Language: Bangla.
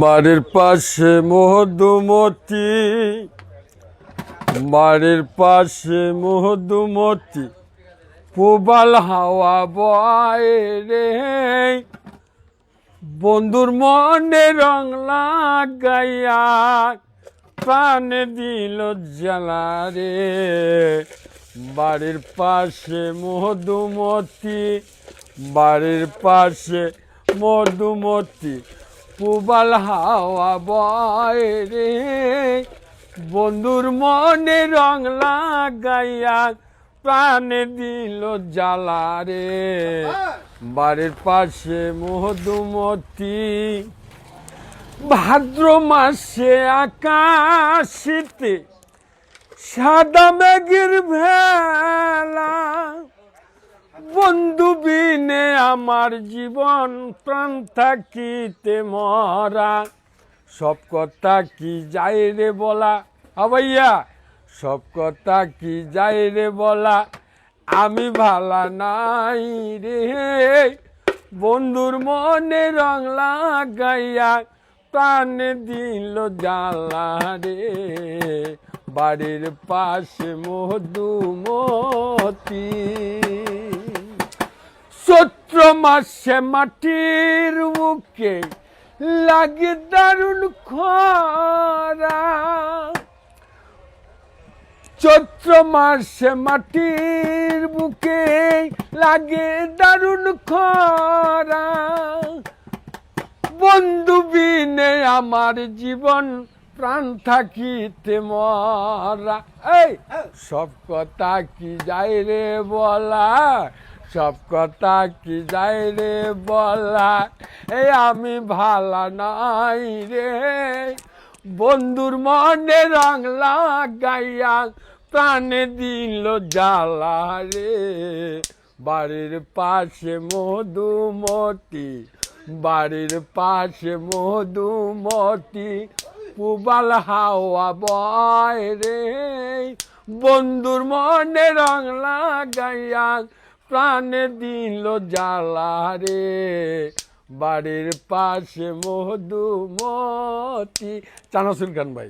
বাড়ির পাশে মধুমতি বাড়ির পাশে মধুমতি পুবাল হাওয়া বয় রে। বন্ধুর মনে রং লাগাইয়া প্রাণে দিল জ্বালা রে। বাড়ির পাশে মধুমতি বাড়ির পাশে মধুমতি পুবাল হাওয়া বয় রে। বন্ধুর মনে রং লাগাইয়া প্রাণে দিল জ্বালা রে। বাড়ির পাশে মধুমতি, ভাদ্র মাসে আকাশিতে সাদা মেঘের ভেলা বন্ধু বিনে আমার জীবন প্রাণ থাকিতে মরা। সব কথা কি যাই রে বলা? আবাইয়া সব কথা কি যাই রে বলা? আমি ভালা নাই রে। বন্ধুর মনে রং লাগাইয়া প্রাণে দিল জ্বালা রে। বাড়ির পাশে মধুমতি। চৈত্র মাসে মাটির বুকে লাগে দারুণ খরা। চৈত্র মাসে মাটির বুকে লাগে দারুণ খরা। বন্ধু বিনে আমার জীবন, প্রাণ থাকিতে মরা। এই, সব কথা কি যাই রে বলা? সব কথা কি যাই রে বলা এই আমি ভালা নাই রে। বন্ধুর মনে রং লাগাইয়া প্রাণে দিল জ্বালা রে। বাড়ির পাশে মধুমতি, বাড়ির পাশে মধুমতি, পুবাল হাওয়া বয় রে। বন্ধুর মনে রং লাগাইয়া প্রাণে দিল রে বাড়ির পাশে মধুমতি। চানসুল খান ভাই।